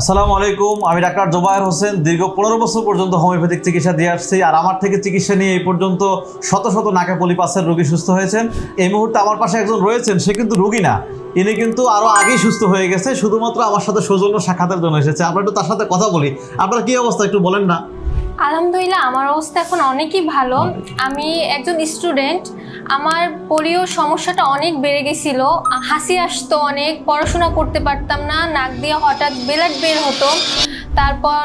আসসালামু আলাইকুম, আমি ডাক্তার জোবায়ের হোসেন। দীর্ঘ পনেরো বছর পর্যন্ত হোমিওপ্যাথিক চিকিৎসা দিয়ে আসছি আর আমার থেকে চিকিৎসা নিয়ে এই পর্যন্ত শত শত নাকা পলিপাসের রোগী সুস্থ হয়েছেন। এই মুহূর্তে আমার পাশে একজন রয়েছেন, সে কিন্তু রোগী না। ইনি কিন্তু আরও আগেই সুস্থ হয়ে গেছে, শুধুমাত্র আমার সাথে সৌজন্য সাক্ষাতের জন্য এসেছে। আমরা একটু তার সাথে কথা বলি। আপনার কী অবস্থা একটু বলেন না। আলহামদুলিল্লাহ, আমার অবস্থা এখন অনেকই ভালো। আমি একজন স্টুডেন্ট আমার পোলিও সমস্যাটা অনেক বেড়ে গেছিল। হাসি আসতো অনেক, পড়াশোনা করতে পারতাম না, নাক দিয়ে হঠাৎ ব্লাড বের হতো। তারপর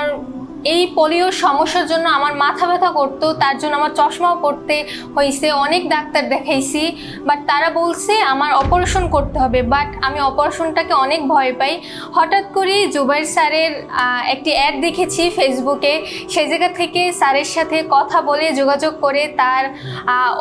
এই পোলিওর সমস্যার জন্য আমার মাথা ব্যথা করতো, তার জন্য আমার চশমাও করতে হয়েছে অনেক ডাক্তার দেখাইছি বাট তারা বলছে আমার অপারেশন করতে হবে বাট আমি অপারেশনটাকে অনেক ভয় পাই। হঠাৎ করেই জুবাইর স্যারের একটি অ্যাড দেখেছি ফেসবুকে সেই জায়গা থেকে স্যারের সাথে কথা বলে যোগাযোগ করে তার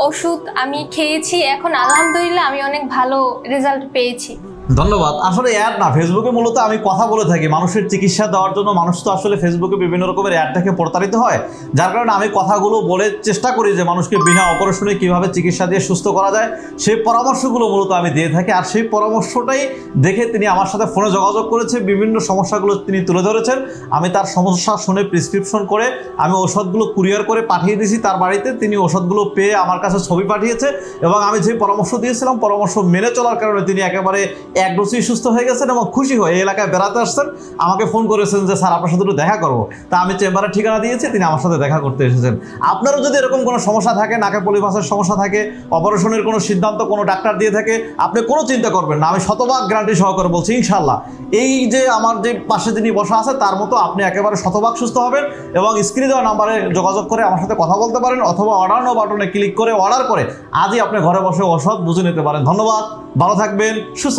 ওষুধ আমি খেয়েছি, এখন আলহামদুলিল্লাহ আমি অনেক ভালো রেজাল্ট পেয়েছি। ধন্যবাদ। আসলে অ্যাড না ফেসবুকে মূলত আমি কথা বলে থাকি। মানুষের চিকিৎসা দেওয়ার জন্য মানুষ তো আসলে ফেসবুকে বিভিন্ন রকমের অ্যাড থেকে প্রতারিত হয়। যার কারণে আমি কথাগুলো বলে চেষ্টা করি যে মানুষকে বিনা অপারেশনে কীভাবে চিকিৎসা দিয়ে সুস্থ করা যায়, সেই পরামর্শগুলো মূলত আমি দিয়ে থাকি। আর সেই পরামর্শটাই দেখে তিনি আমার সাথে ফোনে যোগাযোগ করেছে, বিভিন্ন সমস্যাগুলো তিনি তুলে ধরেছেন। আমি তার সমস্যা শুনে প্রেসক্রিপশন করে আমি ওষুধগুলো কুরিয়ার করে পাঠিয়ে দিয়েছি। তার বাড়িতে তিনি ওষুধগুলো পেয়ে আমার কাছে ছবি পাঠিয়েছে এবং আমি যে পরামর্শ দিয়েছিলাম, পরামর্শ মেনে চলার কারণে তিনি একেবারে এক ডোজেই সুস্থ হয়ে গেছেন এবং খুশি হয়ে এই এলাকায় বেড়াতে আসছেন। আমাকে ফোন করেছেন যে, স্যার, আপনার সাথে একটু দেখা করব। তা আমি চেম্বারের ঠিকানা দিয়েছি, তিনি আমার সাথে দেখা করতে এসেছেন। আপনারও যদি এরকম কোনো সমস্যা থাকে, নাকে পলিভাসের সমস্যা থাকে, অপারেশনের কোনো সিদ্ধান্ত কোনো ডাক্তার দিয়ে থাকে, আপনি কোনো চিন্তা করবেন না। আমি শতভাগ গ্যারান্টি সহকারে বলছি ইনশাল্লাহ এই যে আমার যে পাশে যিনি বসা আছে, তার মতো আপনি একেবারে শতভাগ সুস্থ হবেন এবং স্ক্রিনে দেওয়া নাম্বারে যোগাযোগ করে আমার সাথে কথা বলতে পারেন অথবা অর্ডার নো বাটনে ক্লিক করে অর্ডার করে আজই আপনি ঘরে বসে ওষুধ বুঝে নিতে পারেন। ধন্যবাদ, ভালো থাকবেন, সুস্থ